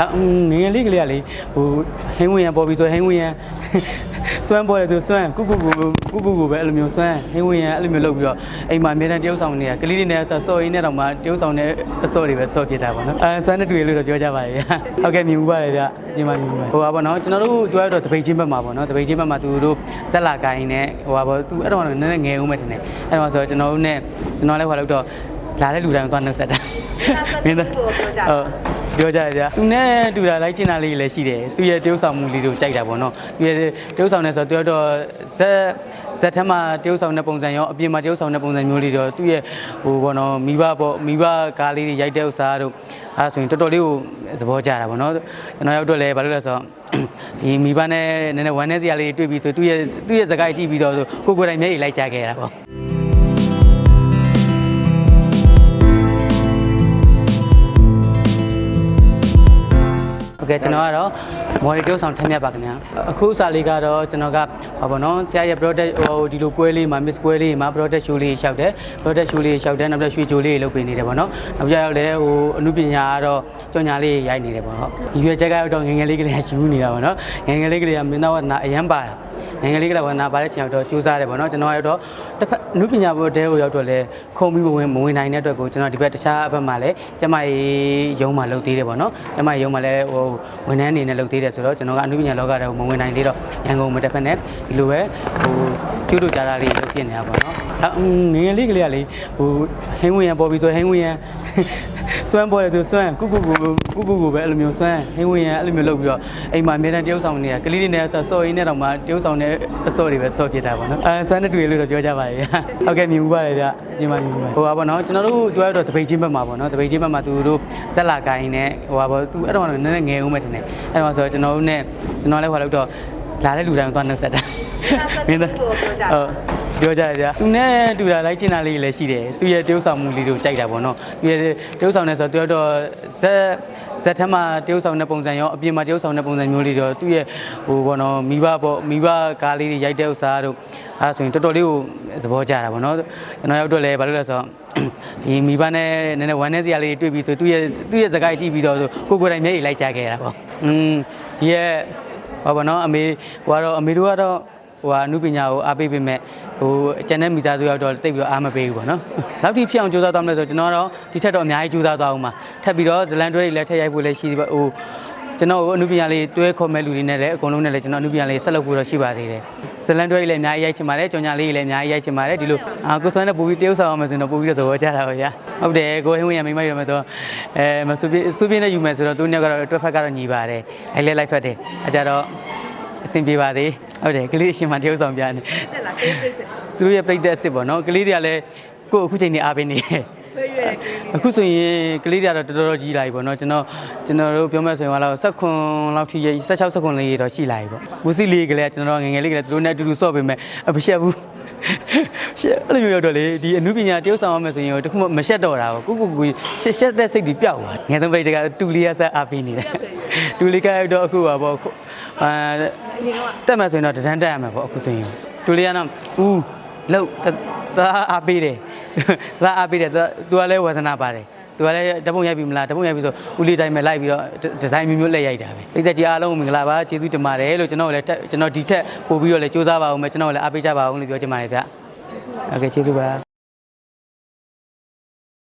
ငငယ်လေးကလေးကလေဟိုဟင်းဝင်ရပေါ်ပြီးဆိုဟင်းဝင်ရစွမ်းပေါ်တယ်ဆိုစွမ်းကုကုကုကုကုကုပဲအဲ့လိုမျိုးစွမ်းဟင်းဝင်ရအဲ့လိုမျိုးလုပ်ပြီးတော့အိမ်မှာအများတန်းတရုပ်ဆောင်နေတာကလေးတွေနဲ့ဆိုစော်ရင်းနဲ့တော့မှတရုပ်ဆောင်နဲ့အစော်တွေပဲစော်ဖြစ်တာပေါ့နော်အဲစွမ်းနဲ့တွေ့လို့တော့ပြောကြပါရဲ့ဟုတ်ကဲ့မြင်မှုပါတယ်ဗျညီမမြင်မှုပါဟိုပါပေါ့နော်ကျွန်တော်တို့သူကတော့တပိတ်ချင်းဘက်မှာပေါ့နော်တပိတ်ချင်းဘက်မှာသူတို့ဇက်လာကိုင်းနဲ့ဟိုပါပေါ့သူအဲ့တော့နည်းနည်းငယ်ဦးမယ်ထင်တယ်အဲ့တော့ဆိုတော့ကျွန်တော်တို့နဲ့ကျွန်တော်လည်းဟိုလောက်တော့လာတဲ့လူတိုင်းသွားနှုတ်ဆက်တာမင်းသားဟုတ် ပြောကြရဗျာသူနဲ့တူတာလိုက်ချင်တာလေးလည်းရှိတယ်သူရဲ့တရုပ်ဆောင်မှုလေးတို့ကြိုက်တာပေါ့နော်သူရဲ့တရုပ်ဆောင်နေဆိုတော့သူတော့ဇက်ဇက်ထက်မှာတရုပ်ဆောင်တဲ့ပုံစံရောအပြင်မှာတရုပ်ဆောင်တဲ့ပုံစံမျိုးလေးတော့သူ့ရဲ့ဟိုဘောနော်မိဘပေါ့မိဘကားလေးတွေရိုက်တဲ့ဥစ္စာတို့အဲဆိုရင်တော်တော်လေးကိုသဘောကျတာပေါ့နော်ကျွန်တော်ရောက်တော့လဲဘာလို့လဲဆိုတော့ဒီမိဘနဲ့နည်းနည်းဝမ်းနေစရာလေးတွေ့ပြီးဆိုသူ့ရဲ့သူ့ရဲ့စကားကြည့်ပြီးတော့ဆိုကိုကိုယ်တိုင်မျက်ရည်လိုက်ကြခဲ့တာပေါ့ ဟုတ်ကဲ့ကျွန်တော်ကတော့မော်ရီတိုးဆောင်ထမ်းမြတ်ပါခင်ဗျာအခုအစားလေးကတော့ကျွန်တော်ကဟောပါတော့ဆရာရဲ့ product ဟိုဒီလိုပွဲလေးမှာ miss ပွဲလေးမှာ product show လေးရှောက်တယ် product show လေးရှောက်တယ်နောက်ပြီးရွှေချိုလေးလုပ်ပေးနေတယ်ပေါ့နော်နောက်ပြရောက်လဲဟိုအမှုပညာကတော့ကြော်ညာလေးရိုက်နေတယ်ပေါ့ဟုတ်ဒီရွယ်ချက်ကတော့ငယ်ငယ်လေးကလေးယူနေတာပေါ့နော်ငယ်ငယ်လေးကလေးကမင်းသားဝနာအရန်ပါတာ ငယ်ငယ်လေးကလေးကနာပါတဲ့ချိန်တော့ကြိုးစားတယ်ပေါ့နော်ကျွန်တော်ရောက်တော့တစ်ဖက်အမှုပညာဘက်တဲကိုရောက်တော့လဲခုံပြီးမဝင်မဝင်နိုင်တဲ့အတွက်ကိုကျွန်တော်ဒီဘက်တခြားအဘက်မှာလဲကျမကြီးရုံးမှာလုပ်သေးတယ်ပေါ့နော်ကျမကြီးရုံးမှာလဲဟိုဝန်ထမ်းအနေနဲ့လုပ်သေးတယ်ဆိုတော့ကျွန်တော်ကအမှုပညာလောကထဲကိုမဝင်နိုင်သေးတော့ရန်ကုန်မှာတစ်ဖက်နဲ့ဒီလိုပဲဟိုကျူးတို့ကြားတာလေးလုပ်ဖြစ်နေတာပေါ့နော်ငယ်ငယ်လေးကလေးကလေဟိုဟင်းဝင်ရပေါ်ပြီးဆိုဟင်းဝင်ရ စွမ်းပေါ်တယ်ဆိုစွမ်းကုကုကုကုကုကုပဲအဲ့လိုမျိုးစွမ်းဟင်းဝင်ရအဲ့လိုမျိုးလုပ်ပြီးတော့အိမ်မှာအများတန်းတရုပ်ဆောင်နေတာကလေးတွေနဲ့ဆိုစော်ရင်းနဲ့တော့မှတရုပ်ဆောင်နဲ့အစော်တွေပဲစော်ဖြစ်တာပေါ့နော်အဲစွမ်းနဲ့တွေ့လို့တော့ပြောကြပါရဲ့ဟုတ်ကဲ့မြင်မှုပါတယ်ဗျညီမမြင်မှုပါဟိုပါပေါ့နော်ကျွန်တော်တို့သူကတော့တပိတ်ချင်းဘက်မှာပေါ့နော်တပိတ်ချင်းဘက်မှာသူတို့ဇက်လာကိုင်းနဲ့ဟိုပါပေါ့သူအဲ့တော့နည်းနည်းငယ်ဦးမယ်ထင်တယ်အဲ့တော့ဆိုတော့ကျွန်တော်တို့နဲ့ကျွန်တော်လည်းဟိုလောက်တော့လာတဲ့လူတိုင်းသွားနှုတ်ဆက်တာမင်းသားဟုတ် ပြောကြရဗျာသူနဲ့တူတာလိုက်ချင်တာလေးလည်းရှိတယ်သူရဲ့တရုပ်ဆောင်မှုလေးတို့ကြိုက်တာပေါ့နော်သူရဲ့တရုပ်ဆောင်နေဆိုတော့သူကတော့ဇက်ဇက်ထက်မှာတရုပ်ဆောင်တဲ့ပုံစံရောအပြင်မှာတရုပ်ဆောင်တဲ့ပုံစံမျိုးလေးတော့သူရဲ့ဟိုဘောနော်မိဘပေါ့မိဘကားလေးတွေရိုက်တဲ့ဥစ္စာတို့အဲဆိုရင်တော်တော်လေးကိုသဘောကျတာပေါ့နော်ကျွန်တော်ရောက်တော့လဲဘာလို့လဲဆိုတော့ဒီမိဘနဲ့နည်းနည်းဝမ်းနေစရာလေးတွေ့ပြီးဆိုသူရဲ့သူရဲ့စကားကြည့်ပြီးတော့ဆိုကိုကိုယ်တိုင်မျက်ရည်လိုက်ကြခဲ့တာပေါ့อืมဒီရဲ့ဟောပါနော်အမေဟိုကတော့အမေတို့ကတော့ ဟိုကအမှုပညာကိုအားပေးပေးမဲ့ဟိုကျန်တဲ့မိသားစုရောက်တော့တိတ်ပြီးတော့အားမပေးဘူးပေါ့နော်။နောက်တိဖြစ်အောင်ကြိုးစားသွားမလဲဆိုတော့ကျွန်တော်ကတော့ဒီထက်တော့အများကြီးကြိုးစားသွားအောင်ပါ။ထပ်ပြီးတော့ဇလန်တွဲတွေလည်းထည့်ရိုက်ဖို့လည်းရှိသေးပါဟိုကျွန်တော်အမှုပညာလေးတွဲခေါ်မဲ့လူတွေနဲ့လည်းအကုန်လုံးနဲ့လည်းကျွန်တော်အမှုပညာလေးဆက်လုပ်ဖို့တော့ရှိပါသေးတယ်။ဇလန်တွဲတွေလည်းအများကြီးရိုက်ချင်ပါတယ်ကြောင်ညာလေးတွေလည်းအများကြီးရိုက်ချင်ပါတယ်ဒီလိုအာကိုစွမ်းနဲ့ပို့ပြီးတရုပ်ဆောင်အောင်မယ်ဆိုရင်တော့ပို့ပြီးတော့သဘောကျတာပါဗျာ။ဟုတ်တယ်ကိုဟင်းဝင်ရမိမရမယ်ဆိုတော့အဲမဆူပြဆူပြနဲ့ယူမယ်ဆိုတော့သူညကတော့တွက်ဖက်ကတော့ညီပါတယ်။အဲလဲလိုက်ဖက်တယ်။အဲကြတော့ အဆင်ပြေပါသေးဟုတ်တယ်ကလေးအရှင်မတရုပ်ဆောင်ပြနေတက်လာကေးပိတ်တယ်သူတို့ရဲ့ပြိသက်အစ်စ်ပေါ့နော်ကလေးတွေကလည်းကိုယ့်အခုချိန်နေအားပေးနေတယ်ဘယ်ရွယ်ကေးလေးအခုဆိုရင်ကလေးတွေကတော့တော်တော်ကြီးလာပြီပေါ့နော်ကျွန်တော်ကျွန်တော်တို့ပြောမဲ့ဆိုရင်ကတော့16ခွန်လောက်ထိ16 16ခွန်လေးတော့ရှိလာပြီပေါ့ဝစီလေးကလေးကကျွန်တော်ငယ်ငယ်လေးကလေးသူတို့နဲ့အတူတူဆော့ပေးမယ်အမရှက်ဘူး ရှက်အဲ့လိုမျိုးတော့လေဒီအမှုပညာတရုပ်ဆောင်ရမယ်ဆိုရင်တခုမှမရှက်တော့တာကိုကိုကိုရှက်ရှက်တဲ့စိတ်တွေပျောက်သွားငယ်သုံးပိတ်တကတူလေးရဆက်အားပေးနေတယ်တူလေးကတော့အခုပါပေါ့အာအရင်ကတက်မယ်ဆိုရင်တော့တန်းတက်ရမှာပေါ့အခုဆိုရင်တူလေးကတော့ဦးလောက်သာအားပေးတယ်သာအားပေးတယ်သူကလည်းဝါသနာပါတယ် သူကလည်းတပုံရိုက်ပြီမလားတပုံရိုက်ပြီဆိုဦးလေးတိုင်းမဲ့လိုက်ပြီးတော့ဒီဇိုင်းမျိုးမျိုးလက်ရိုက်တာပဲပိတ်သက်ကြီးအားလုံးမင်္ဂလာပါကျေးဇူးတင်ပါတယ်လို့ကျွန်တော်လည်းကျွန်တော်ဒီထက်ပို့ပြီးတော့လည်းစူးစမ်းပါအောင်မယ်ကျွန်တော်လည်းအားပေးကြပါအောင်လို့ပြောချင်ပါတယ်ဗျဟုတ်ကဲ့ကျေးဇူးပါ